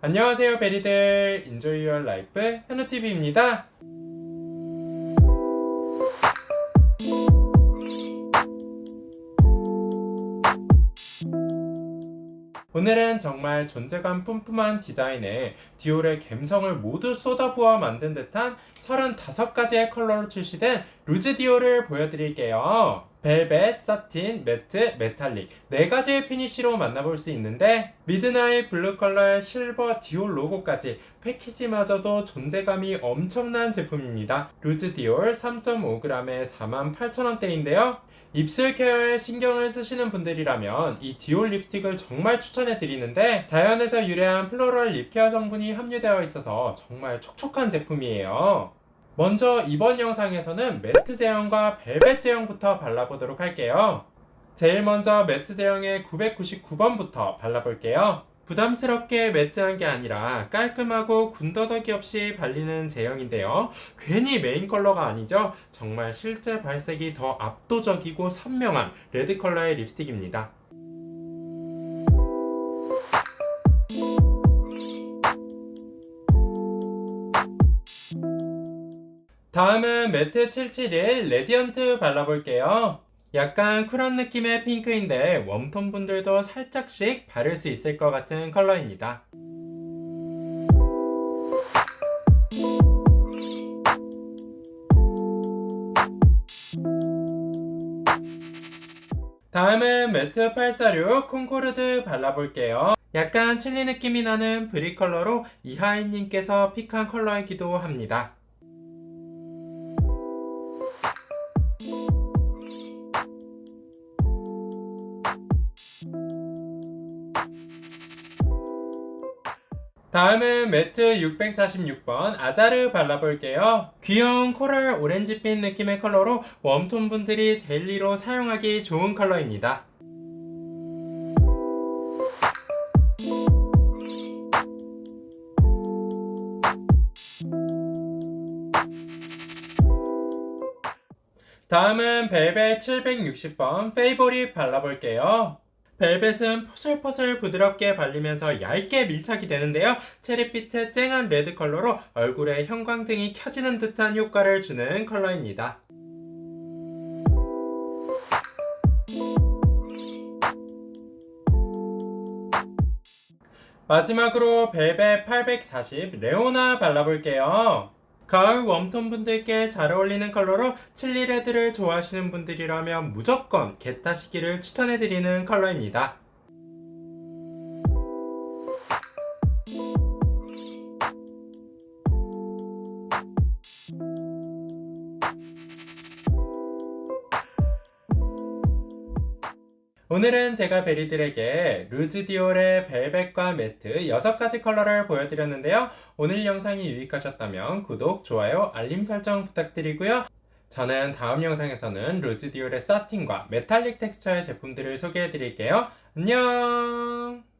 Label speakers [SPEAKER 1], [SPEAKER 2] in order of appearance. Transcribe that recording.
[SPEAKER 1] 안녕하세요 베리들 인조이 유얼 라이프 현우TV입니다 오늘은 정말 존재감 뿜뿜한 디자인에 디올의 감성을 모두 쏟아부어 만든 듯한 35가지의 컬러로 출시된 루즈 디올을 보여드릴게요. 벨벳, 사틴, 매트, 메탈릭 네 가지의 피니쉬로 만나볼 수 있는데 미드나잇 블루 컬러의 실버 디올 로고까지 패키지마저도 존재감이 엄청난 제품입니다. 루즈 디올 3.5g에 48,000원대인데요. 입술 케어에 신경을 쓰시는 분들이라면 이 디올 립스틱을 정말 추천해 드리는데 자연에서 유래한 플로럴 립 케어 성분이 함유되어 있어서 정말 촉촉한 제품이에요. 먼저 이번 영상에서는 매트 제형과 벨벳 제형부터 발라보도록 할게요. 제일 먼저 매트 제형의 999번부터 발라볼게요. 부담스럽게 매트한 게 아니라 깔끔하고 군더더기 없이 발리는 제형인데요. 괜히 메인 컬러가 아니죠. 정말 실제 발색이 더 압도적이고 선명한 레드 컬러의 립스틱입니다. 다음은 매트 771 레디언트 발라볼게요. 약간 쿨한 느낌의 핑크인데 웜톤 분들도 살짝씩 바를 수 있을 것 같은 컬러입니다. 다음은 매트 846 콩코르드 발라볼게요. 약간 칠리 느낌이 나는 브릭 컬러로 이하인님께서 픽한 컬러이기도 합니다. 다음은 매트 646번 아자르 발라볼게요. 귀여운 코랄 오렌지빛 느낌의 컬러로 웜톤 분들이 데일리로 사용하기 좋은 컬러입니다. 다음은 벨벳 760번 페이보릿 발라볼게요. 벨벳은 포슬포슬 부드럽게 발리면서 얇게 밀착이 되는데요. 체리빛의 쨍한 레드 컬러로 얼굴에 형광등이 켜지는 듯한 효과를 주는 컬러입니다. 마지막으로 벨벳 840 레오나 발라볼게요. 가을 웜톤 분들께 잘 어울리는 컬러로 칠리 레드를 좋아하시는 분들이라면 무조건 겟타시기를 추천해드리는 컬러입니다. 오늘은 제가 베리들에게 루즈 디올의 벨벳과 매트 6가지 컬러를 보여드렸는데요. 오늘 영상이 유익하셨다면 구독, 좋아요, 알림 설정 부탁드리고요. 저는 다음 영상에서는 루즈 디올의 사틴과 메탈릭 텍스처의 제품들을 소개해드릴게요. 안녕!